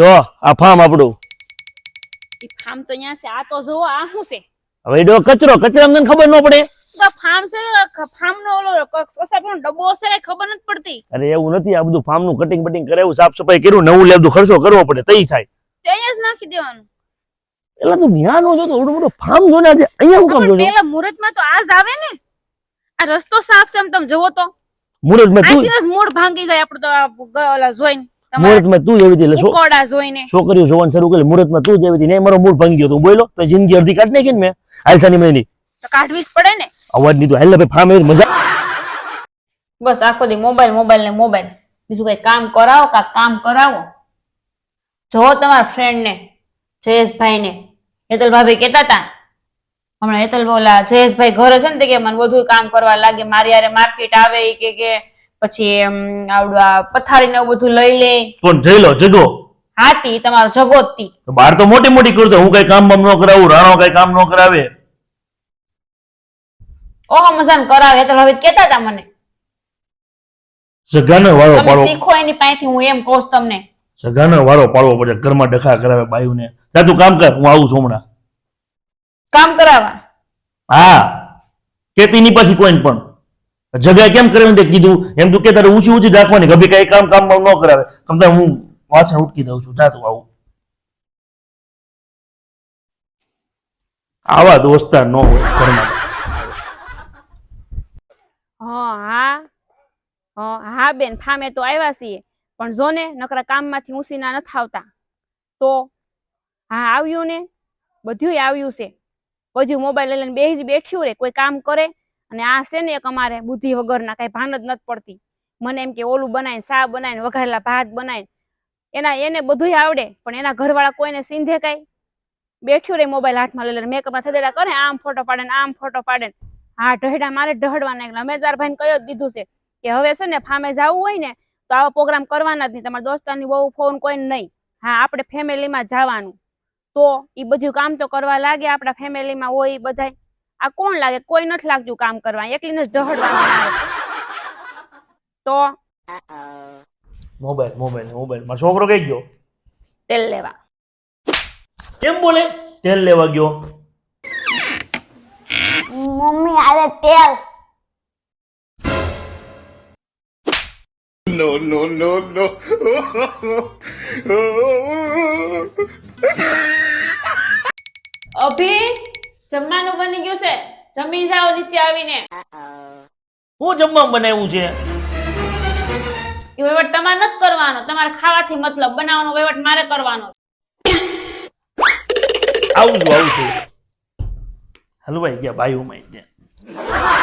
જો આ ફાર્મ આપણું. ઈ ફાર્મ તો અહીંયા છે. આ તો જોવો આ શું છે? હવે ડો કચરો કચરા મને ખબર ન પડે? તો ફાર્મ છે ફાર્મ નો ઓલો કસાપનો ડબ્બો છે ખબર નથી પડતી. અરે એવું નથી આ બધું ફાર્મનું કટિંગ બટિંગ કરાવ્યું સાફ સફાઈ કર્યું નવું લેવું ખર્ચો કરવો પડે તઈ થાય. તે જ નાખી દેવાનું. એટલે તું ન્યા નો જોતો એવડું મોટું ફાર્મ જોને આજે અહીંયા હું કામ જોજો પેલા મુહૂર્તમાં તો આ જ આવે ને. આ રસ્તો સાફ છે એમ તમે જોવો તો. મુરતમાં તું આથી જ મૂળ ભાંગી જાય આપણો તો ઓલા જોઈને. તું એટલે છોકરીઓ જોવાનું શરૂ કરી મુરતમાં તું જેવી ને મારો મૂળ ભાંગી ગયો તું બોલો તો જિંદગી અડધી કાઢ નાખી ને મેં હાલસાની મહિની. કાઢવી જ પડે ને? અવાજ નહીં તો હાલ ભાઈ ફામે મજા બસ આખો દી મોબાઈલ મોબાઈલ ને મોબાઈલ. બીજું કઈ કામ કરાવો કા કામ કરાવો? જો તમારા ફ્રેન્ડ ને જયેશભાઈ ને હેતલ ભાભી કેતા હતા હમણાં હેતલ બોલા જયેશભાઈ ઘરે છે ને તે કે મને બધું કામ કરવા લાગે મારી યારે માર્કેટ આવે કે કે પછી આવડું આ પથારી ને એવું બધું લઈ લે. કોણ જઈ લો જગો. હાથી તમારો જગોતી બાર બહાર તો મોટી મોટી કરતો હું કઈ કામ બામ ન કરાવું રાણો કઈ કામ ન કરાવે. ઓહો મસાન કરાવે તો હવે કેતા હતા મને. જગાનો વારો તમે પાડવો શીખો એની પાસેથી હું એમ કહું તમને. જગાનો વારો પાડવો પડે ઘરમાં ડખા કરાવે બાયુને. જા તું કામ કર હું આવું છું હમણાં. કામ કરાવવા? હા. કેતી ની પછી કોઈ પણ. જગ્યા કેમ કરાવી તે કીધું? એમ તું કે તારે ઊંચી ઊંચી રાખવાની ગભી કઈ કામ કામ ન કરાવે. કમતા હું પાછા ઉટકી દઉં છું, જા આવું. આવા દોસ્તાર ન હોય ઘરમાં. હા હા. હા બેન ફામે તો આવ્યા છીએ. પણ જો ને નકરા કામમાંથી ઉસીના નથી આવતા. તો હા, આવ્યું ને? બધું આવ્યું છે. બધું મોબાઈલ લઈને બે જ બેઠ્યું રે, કોઈ કામ કરે? અને આ છે ને એક અમારે બુદ્ધિ વગરના કાંઈ ભાન જ નથી પડતી. મને એમ કે ઓલું બનાવીને સા બનાવીને વઘારેલા ભાત બનાવીને એના, એને બધુંય આવડે, પણ એના ઘરવાળા કોઈને સિંધે કાંઈ. બેઠ્યું રે મોબાઈલ હાથમાં લઈ લે મેકઅપમાં થદેડા કરે, આમ ફોટો પાડે ને, આમ ફોટો પાડે હા, ઢહેડા મારે ઢહડવાના એટલે અમે તાર ભાઈને કયો દીધું છે કે હવે છે ને ફામે જવું હોય ને, તો આવા પ્રોગ્રામ કરવાના જ નહીં. તમારા દોસ્તારની બહુ ફોન કોઈ નહીં. હા, આપણે ફેમિલીમાં જવાનું. તો એ બધું કામ તો કરવા લાગે આપણા ફેમિલીમાં હોય એ બધાય. આ કોણ લાગે? કોઈ નથી લાગતું કામ કરવા. એકલીને જ ઢહડવાનું તો? Mobile mobile mobile. મારો છોકરો કઈ ગયો? તેલ લેવા. કેમ બોલે? તેલ લેવા ગયો. મમ્મી આલે તેલ. અભી જમવાનું બની ગયું છે. જમી જાઓ નીચે આવીને. હું જમવા બનાવ્યું છે? એ વહીવટ તમારે નથી કરવાનો. તમારે ખાવાથી મતલબ બનાવવાનો વહીવટ મારે કરવાનો આવું છું આવું છું. હલવાઈ ગયા બાયુમાં ત્યાં.